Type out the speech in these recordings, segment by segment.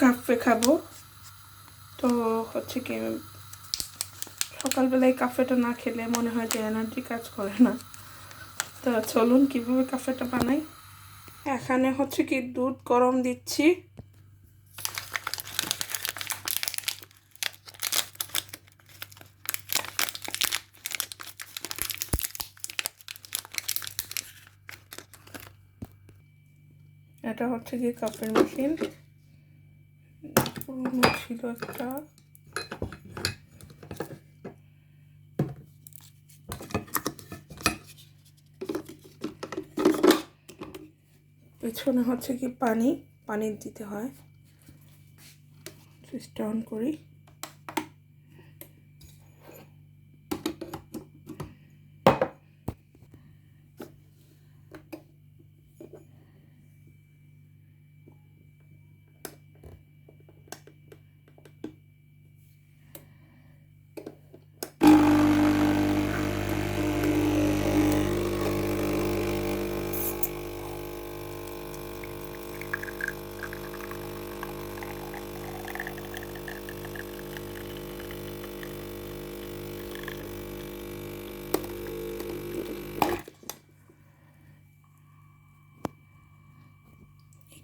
Cafe খাব। তো হচ্ছে কি, সকালবেলায় কাফেটা না খেলে মনে হয় যে এনার্জি কাজ করে না। তো চলুন কীভাবে কাফেটা বানাই। এখানে হচ্ছে কি, দুধ গরম দিচ্ছি। এটা হচ্ছে কি, কাপের মেশিন পুরনো ছিল একটা। পেছনে হচ্ছে কি পানি পানি দিতে হয়। সুইচটা অন করি।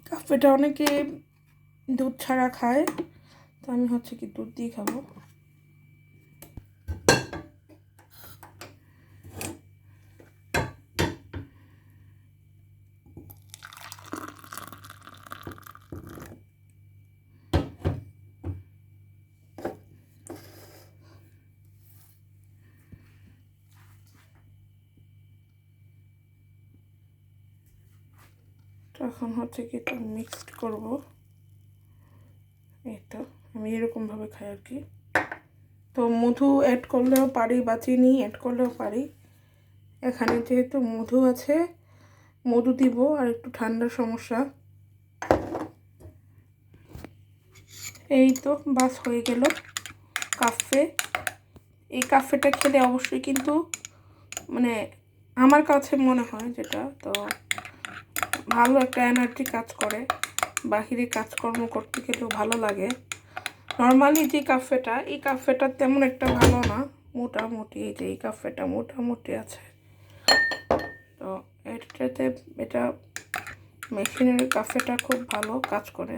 কাফেটা অনেকে দুধ ছাড়া খায় তো আমি হচ্ছে কি দুধ দিয়ে খাব। এখন হচ্ছে কি এটা মিক্সড করব। এই তো, আমি এরকমভাবে খাই আর কি। তো মধু অ্যাড করলেও পারি বা চিনি অ্যাড করলেও পারি। এখানে যেহেতু মধু আছে, মধু দিব আর একটু ঠান্ডার সমস্যা। এই তো, বাস হয়ে গেল কাফে। এই কাফেটা খেলে অবশ্যই কিন্তু মানে আমার কাছে মনে হয় যেটা, তো ভালো একটা এনার্জি কাজ করে, বাহিরে কাজকর্ম করতে গেলেও ভালো লাগে। নর্মালি যে কাফেটা এই কাফেটা তেমন একটা ভালো না। মোটামুটি এই যে এই কাফেটা মোটামুটি আছে। তো এটাতে, এটা মেশিনের কাফেটা খুব ভালো কাজ করে।